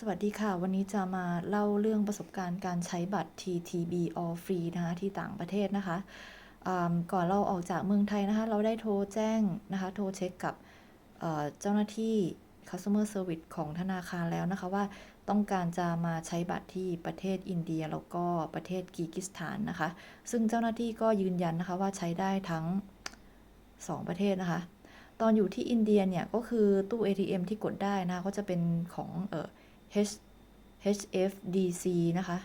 สวัสดีค่ะ วันนี้จะมาเล่าเรื่องประสบการณ์การใช้บัตร TTB All Free นะคะที่ต่างประเทศนะคะก่อนเราออกจากเมืองไทยนะคะ เราได้โทรแจ้งนะคะ โทรเช็คกับเจ้าหน้าที่ Customer Service ของธนาคารแล้วนะคะว่าต้องการจะมาใช้บัตรที่ประเทศอินเดียแล้วก็ประเทศกีกิสถานนะคะ ซึ่งเจ้าหน้าที่ก็ยืนยันนะคะว่าใช้ได้ทั้ง 2 ประเทศนะคะ ตอนอยู่ที่อินเดียเนี่ยก็คือตู้ ATM ที่กดได้นะก็จะเป็นของเออ H HFDC นะคะ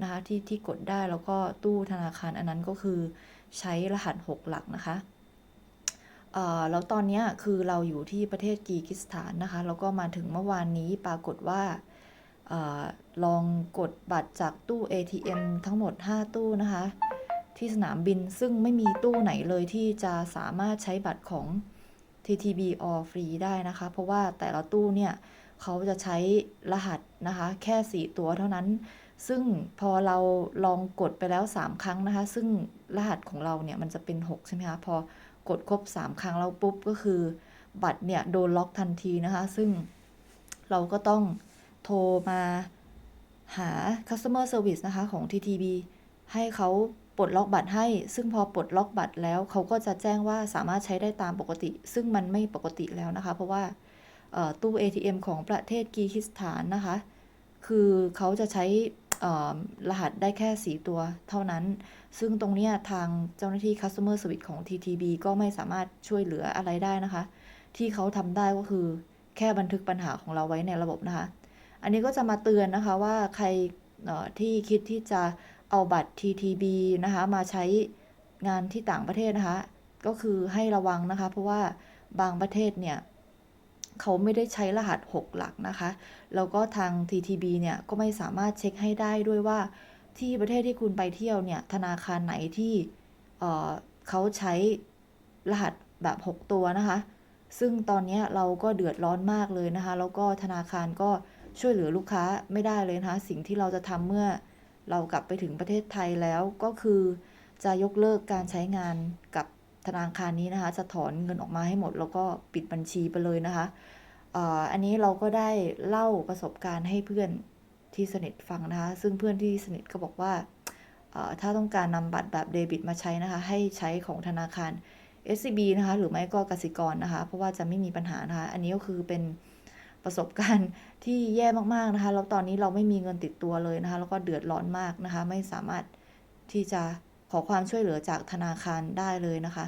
นะคะที่ที่กดได้แล้วก็ตู้ธนาคารอันนั้นก็คือใช้รหัส 6 หลักนะคะเอ่อแล้วตอนเนี้ยคือเราอยู่ที่ประเทศกีกิสถานนะคะ แล้วก็มาถึงเมื่อวานนี้ปรากฏว่าเออลองกดบัตรจากตู้ ATM ทั้งหมด 5 ตู้นะคะ ที่สนามบินซึ่งไม่มีตู้ไหนเลยที่จะสามารถใช้บัตรของ TTB All Free ได้นะคะ เพราะว่าแต่ละตู้เนี่ย เขาจะใช้รหัสนะคะ แค่ 4 ตัวเท่านั้น ซึ่งพอเราลองกดไปแล้ว 3 ครั้งนะคะ ซึ่งรหัสของเราเนี่ยมันจะเป็น 6 ใช่ไหมคะ พอกดครบ 3 ครั้งแล้วปุ๊บก็คือ บัตรเนี่ยโดนล็อกทันทีนะคะ ซึ่งเราก็ต้องโทรมาหา customer service นะคะของ TTB ให้เขาปลดล็อกบัตรให้ ซึ่งพอปลดล็อกบัตรแล้วเขาก็จะแจ้งว่าสามารถใช้ได้ตามปกติ ซึ่งมันไม่ปกติแล้วนะคะ เพราะว่า ตู้ ATM ของประเทศกีร์กิสถานนะคะ คือเขาจะใช้รหัสได้แค่ 4 ตัวเท่านั้น ซึ่งตรงนี้ทางเจ้าหน้าที่ customer service ของ TTB ก็ไม่สามารถช่วยเหลืออะไรได้นะคะ ที่เขาทำได้ก็คือแค่บันทึกปัญหาของเราไว้ในระบบนะคะ อันนี้ก็จะมาเตือนนะคะว่าใครที่คิดที่จะเอาบัตร TTB นะคะมาใช้งานที่ต่างประเทศนะคะ ก็คือให้ระวังนะคะ เพราะว่าบางประเทศเนี่ย เขาไม่ได้ใช้รหัส 6 หลักนะคะ แล้วก็ทาง TTB เนี่ยก็ไม่สามารถเช็คให้ได้ด้วยว่าที่ประเทศที่คุณไปเที่ยวเนี่ยธนาคารไหนที่เเขาใช้รหัสแบบ 6 ตัวนะคะ ซึ่งตอนนี้เราก็เดือดร้อนมากเลยนะคะ แล้วก็ธนาคารก็ช่วยเหลือลูกค้าไม่ได้เลยนะคะ สิ่งที่เราจะทำเมื่อเรากลับไปถึงประเทศไทยแล้วก็คือจะยกเลิกการใช้งานกับ ธนาคารนี้นะคะ จะถอนเงินออกมาให้หมด แล้วก็ปิดบัญชีไปเลยนะคะอันนี้เราก็ได้เล่าประสบการณ์ให้เพื่อนที่สนิทฟังนะคะ ซึ่งเพื่อนที่สนิทก็บอกว่าถ้าต้องการนำบัตรแบบเดบิตมาใช้นะคะ ให้ใช้ของธนาคาร SCB นะคะ หรือไม่ก็กสิกรนะคะ เพราะว่าจะไม่มีปัญหานะคะ อันนี้ก็คือเป็นประสบการณ์ที่แย่มากๆนะคะ แล้วตอนนี้เราไม่มีเงินติดตัวเลยนะคะ แล้วก็เดือดร้อนมากนะคะ ไม่สามารถที่จะ ขอความช่วยเหลือจากธนาคารได้เลยนะคะ